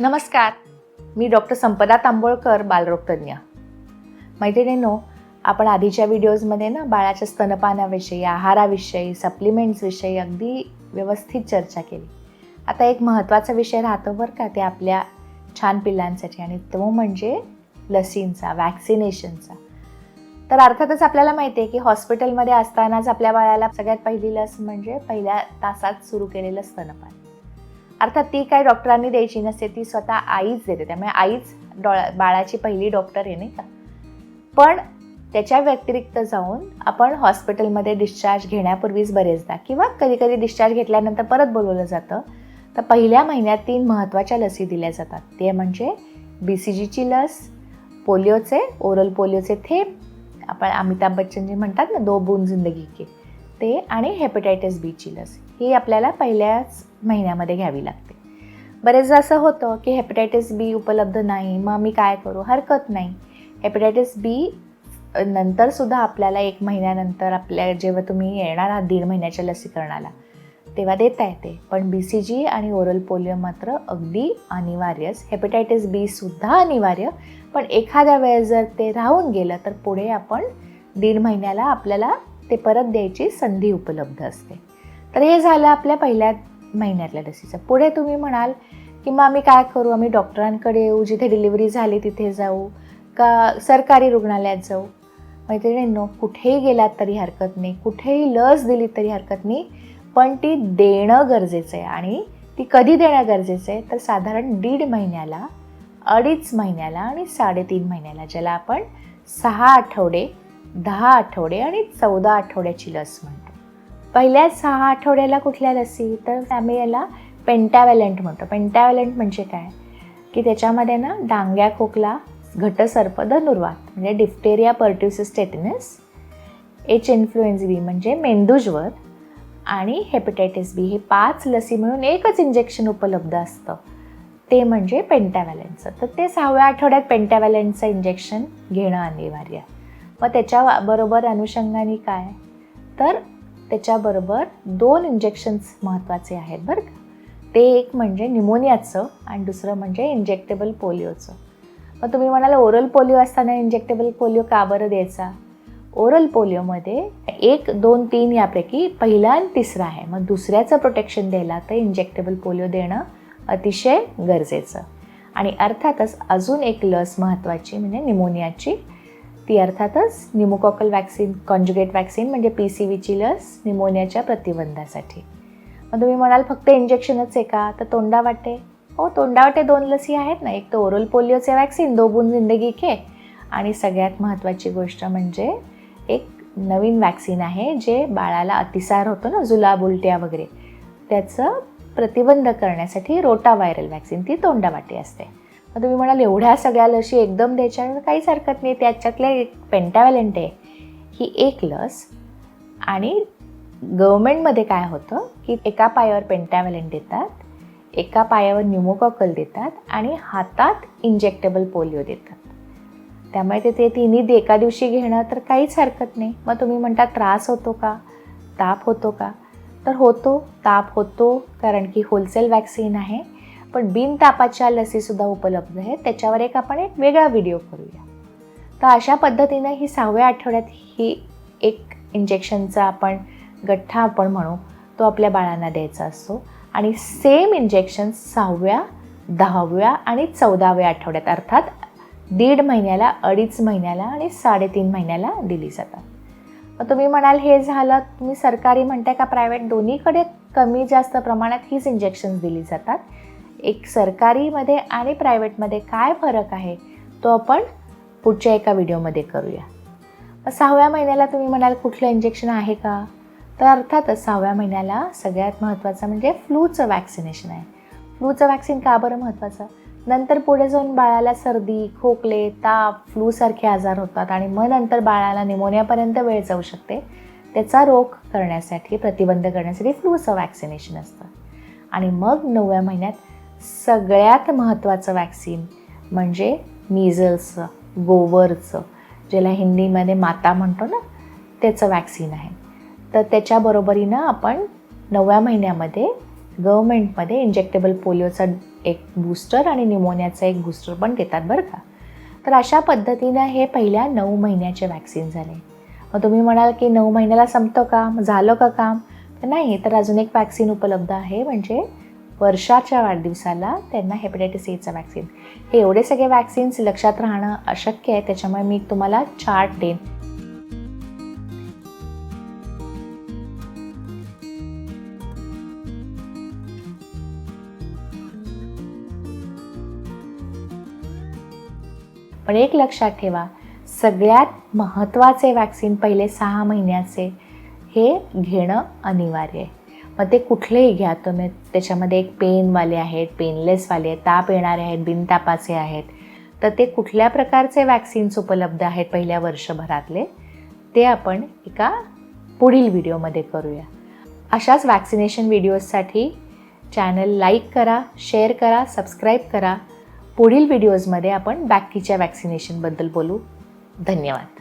नमस्कार. मी डॉक्टर संपदा तांबोळकर बालरोगतज्ञ मैत्रिणींनो आपण आधीच्या व्हिडिओजमध्ये ना बाळाच्या स्तनपानाविषयी आहाराविषयी सप्लिमेंट्सविषयी अगदी व्यवस्थित चर्चा केली. आता एक महत्त्वाचा विषय राहतो बरं का ते आपल्या छान पिल्लांसाठी आणि तो म्हणजे लसींचा वॅक्सिनेशनचा तर अर्थातच आपल्याला माहिती आहे की हॉस्पिटलमध्ये असतानाच आपल्या बाळाला सगळ्यात पहिली लस म्हणजे पहिल्या तासात सुरू केलेलं स्तनपान. अर्थात ती काही डॉक्टरांनी द्यायची नसते ती स्वतः आईच देते. त्यामुळे आईच डोळा बाळाची पहिली डॉक्टर आहे नाही का? पण त्याच्या व्यतिरिक्त जाऊन आपण हॉस्पिटलमध्ये डिस्चार्ज घेण्यापूर्वीच बरेचदा किंवा कधीकधी डिस्चार्ज घेतल्यानंतर परत बोलवलं जातं. तर पहिल्या महिन्यात तीन महत्त्वाच्या लसी दिल्या जातात. ते म्हणजे बी सी जीची लस पोलिओचे ओरल पोलिओचे थेंब आपण अमिताभ बच्चनजी म्हणतात ना दो बून जिंदगी के ते आणि हेपेटायटिस बीची लस. ही आपल्याला पहिल्याच महिन्यामध्ये घ्यावी लागते. बरेचदा असं होतं की हेपेटायटिस बी उपलब्ध नाही मग मी काय करू? हरकत नाही. हेपेटायटिस बी नंतरसुद्धा आपल्याला एक महिन्यानंतर आपल्या जेव्हा तुम्ही येणार आहात दीड महिन्याच्या लसीकरणाला तेव्हा देता येते. पण बी सी जी आणि ओरल पोलिओ मात्र अगदी अनिवार्यच. हेपेटायटिस बीसुद्धा अनिवार्य पण एखाद्या वेळेस जर ते राहून गेलं तर पुढे आपण दीड महिन्याला आपल्याला ते परत द्यायची संधी उपलब्ध असते. तर हे झालं आपल्या पहिल्या महिन्यातल्या लसीचं. पुढे तुम्ही म्हणाल की मग आम्ही काय करू? आम्ही डॉक्टरांकडे येऊ जिथे डिलिव्हरी झाली तिथे जाऊ का सरकारी रुग्णालयात जाऊ? मैत्रिणींनो कुठेही गेलात तरी हरकत नाही. कुठेही लस दिली तरी हरकत नाही. पण ती देणं गरजेचं आहे आणि ती कधी देणं गरजेचं आहे? तर साधारण दीड महिन्याला अडीच महिन्याला आणि साडेतीन महिन्याला ज्याला आपण सहा आठवडे दहा आठवडे आणि चौदा आठवड्याची लस म्हणतो. पहिल्या सहा आठवड्याला कुठल्या लसी? तर आम्ही याला पेंटॅव्हॅलंट म्हणतो. पेंटॅव्हॅलंट म्हणजे काय? की त्याच्यामध्ये ना डांग्या खोकला घटसर्प धनुर्वात म्हणजे diphtheria pertussis tetanus H influenza B म्हणजे मेंदूज्वर आणि हेपेटायटिस बी हे पाच लसी मिळून एकच इंजेक्शन उपलब्ध असतं. ते म्हणजे पेंटॅव्हॅलंटचं तर ते सहाव्या आठवड्यात पेंटॅव्हॅलंटचं इंजेक्शन घेणं अनिवार्य. मग मग त्याच्याबरोबर अनुषंगाने काय? तर त्याच्याबरोबर दोन इंजेक्शन्स महत्त्वाचे आहेत बरं का. ते एक म्हणजे निमोनियाचं आणि दुसरं म्हणजे इंजेक्टेबल पोलिओचं मग तुम्ही म्हणाल ओरल पोलिओ असताना इंजेक्टेबल पोलिओ का बरं द्यायचा? ओरल पोलिओमध्ये एक दोन तीन यापैकी पहिला आणि तिसरा आहे. मग दुसऱ्याचं प्रोटेक्शन द्यायला तर इंजेक्टेबल पोलिओ देणं अतिशय गरजेचं. आणि अर्थातच अजून एक लस महत्त्वाची म्हणजे निमोनियाची ती अर्थातच निमोकॉकल वॅक्सिन कॉन्जुगेट वॅक्सिन म्हणजे पी सी व्हीची लस निमोनियाच्या प्रतिबंधासाठी. मग तुम्ही म्हणाल फक्त इंजेक्शनच आहे का? तर तोंडावाटे. हो तोंडावाटे दोन लसी आहेत ना. एक तर ओरल पोलिओचे वॅक्सिन दोबून जिंदगी के. आणि सगळ्यात महत्त्वाची गोष्ट म्हणजे एक नवीन वॅक्सिन आहे जे बाळाला अतिसार होतो ना जुलाब उलट्या वगैरे. त्याचं प्रतिबंध करण्यासाठी रोटा व्हायरल वॅक्सिन ती तोंडावाटी असते. मग तुम्ही म्हणाल एवढ्या सगळ्या लशी एकदम द्यायच्या काहीच हरकत नाही. त्याच्यातल्या एक पेंटॅव्हॅलेंट आहे. ही एक लस. आणि गव्हर्मेंटमध्ये काय होतं की एका पायावर पेंटॅव्हॅलेंट देतात एका पायावर न्यूमोकॉकल देतात आणि हातात इंजेक्टेबल पोलिओ देतात. त्यामुळे ते ते तिन्ही दे- एका दिवशी घेणं तर काहीच हरकत नाही. मग तुम्ही म्हणता त्रास होतो का? ताप होतो का? तर होतो ताप होतो कारण की होलसेल वॅक्सिन आहे. पण बिनतापाच्या लसीसुद्धा उपलब्ध आहेत. त्याच्यावर एक आपण एक वेगळा व्हिडिओ करूया. तर अशा पद्धतीनं ही सहाव्या आठवड्यात ही एक इंजेक्शनचा आपण गठ्ठा आपण म्हणू तो आपल्या बाळांना द्यायचा असतो. आणि सेम इंजेक्शन सहाव्या दहाव्या आणि चौदाव्या आठवड्यात अर्थात दीड महिन्याला अडीच महिन्याला आणि साडेतीन महिन्याला दिली जातात. मग तुम्ही म्हणाल हे झालं तुम्ही सरकारी म्हणताय का प्रायव्हेट दोन्हीकडे कमी जास्त प्रमाणात हीच इंजेक्शन्स दिली जातात. एक सरकारीमध्ये आणि प्रायव्हेटमध्ये काय फरक आहे तो आपण पुढच्या एका व्हिडिओमध्ये करूया. मग सहाव्या महिन्याला तुम्ही म्हणाल कुठलं इंजेक्शन आहे का? तर अर्थातच सहाव्या महिन्याला सगळ्यात महत्त्वाचं म्हणजे फ्लूचं वॅक्सिनेशन आहे. फ्लूचं वॅक्सिन का बरं महत्त्वाचं? नंतर पुढे जाऊन बाळाला सर्दी खोकले ताप फ्लूसारखे आजार होतात आणि मग नंतर बाळाला निमोनियापर्यंत वेळ जाऊ शकते. त्याचा रोग करण्यासाठी प्रतिबंध करण्यासाठी फ्लूचं वॅक्सिनेशन असतं. आणि मग नवव्या महिन्यात सगळ्यात महत्त्वाचं वॅक्सिन म्हणजे मिझल्सचं गोवरचं ज्याला हिंदीमध्ये माता म्हणतो ना त्याचं वॅक्सिन आहे. तर त्याच्याबरोबरीनं आपण नवव्या महिन्यामध्ये गव्हर्मेंटमध्ये इंजेक्टेबल पोलिओचा एक बूस्टर आणि निमोनियाचा एक बूस्टर पण देतात बरं का. तर अशा पद्धतीनं हे पहिल्या नऊ महिन्याचे वॅक्सिन झाले. मग तुम्ही म्हणाल की नऊ महिन्याला संपतं का? झालं का काम? तर नाही तर अजून एक वॅक्सिन उपलब्ध आहे म्हणजे वर्षाच्या वाढदिवसाला त्यांना हेपेटायटिस एचं वॅक्सिन हे एवढे सगळे वॅक्सिन्स लक्षात राहणं अशक्य आहे त्याच्यामुळे मी तुम्हाला चार्ट देईन. पण एक लक्षात ठेवा सगळ्यात महत्त्वाचे वॅक्सिन पहिले सहा महिन्याचे हे घेणं अनिवार्य आहे. मग ते कुठलेही घ्या. तुम्ही त्याच्यामध्ये एक पेनवाले आहेत पेनलेसवाले आहेत ताप येणारे आहेत बिनतापाचे आहेत. तर ते कुठल्या प्रकारचे वॅक्सिन्स उपलब्ध आहेत पहिल्या वर्षभरातले ते आपण एका पुढील व्हिडिओमध्ये करूया. अशाच वॅक्सिनेशन व्हिडिओजसाठी चॅनल लाईक करा शेअर करा सबस्क्राईब करा. पुढील व्हिडिओजमध्ये आपण बाकीच्या वॅक्सिनेशनबद्दल बोलू. धन्यवाद.